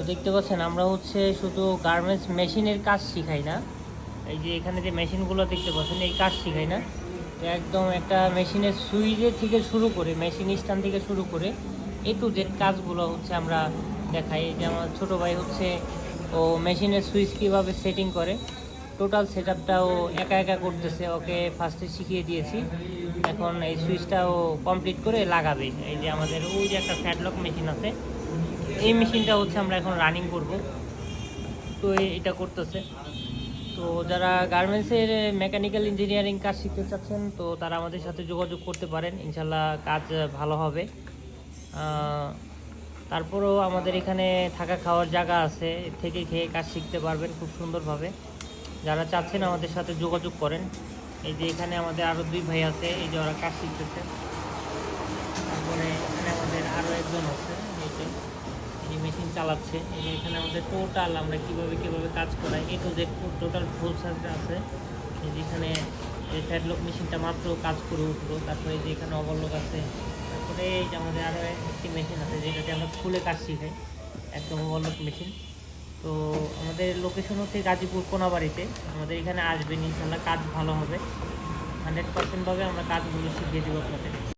তো দেখতে পাচ্ছেন, আমরা হচ্ছে শুধু গার্মেন্টস মেশিনের কাজ শিখাই না। এই যে এখানে যে মেশিনগুলো দেখতে পাচ্ছেন, এই কাজ শিখাই না। একদম একটা মেশিনের সুইচের থেকে শুরু করে মেশিন স্ট্যান্ড থেকে শুরু করে এ টু জেড কাজগুলো হচ্ছে আমরা দেখাই। যে আমার ছোটো ভাই হচ্ছে, ও মেশিনের সুইচ কীভাবে সেটিং করে টোটাল সেট আপটাও একা একা করতেছে। ওকে ফার্স্টে শিখিয়ে দিয়েছি। এখন এই সুইচটাও কমপ্লিট করে লাগাবে। এই যে আমাদের ওই যে একটা ফ্যাটলক মেশিন আছে এই মেশিনটা হচ্ছে আমরা এখন রানিং করব। তো এটা করতেছে। তো যারা গার্মেন্টসের মেকানিক্যাল ইঞ্জিনিয়ারিং কাজ শিখতে চাচ্ছেন, তো তারা আমাদের সাথে যোগাযোগ করতে পারেন। ইনশাল্লাহ কাজ ভালো হবে। তারপরেও আমাদের এখানে থাকা খাওয়ার জায়গা আছে। থেকে খেয়ে কাজ শিখতে পারবেন খুব সুন্দরভাবে। যারা চাচ্ছেন আমাদের সাথে যোগাযোগ করেন। এই যে এখানে আমাদের আরও দুই ভাই আছে, এই যে ওরা কাজ শিখতেছে। তারপরে এখানে আমাদের আরও একজন আছে। চালাচ্ছে। এখানে আমাদের টোটাল আমরা কীভাবে কীভাবে কাজ করাই, A to Z total full service আছে। এই যে এখানে এই ফ্যাটলক মেশিনটা মাত্র কাজ করে উঠল। তারপরে যে এখানে অবলোক আছে। তারপরে এই যে আমাদের আরও একটি মেশিন আছে, যেটাতে আমরা ফুলে কাজ শিখাই, একদম ওভারলোক মেশিন তো আমাদের লোকেশন হচ্ছে গাজীপুর কোনাবাড়িতে। আমাদের এখানে আসবেন ইনশাল্লাহ কাজ ভালো হবে। হান্ড্রেড পার্সেন্টভাবে আমরা কাজগুলো শিখিয়ে দেবো আপনাদের।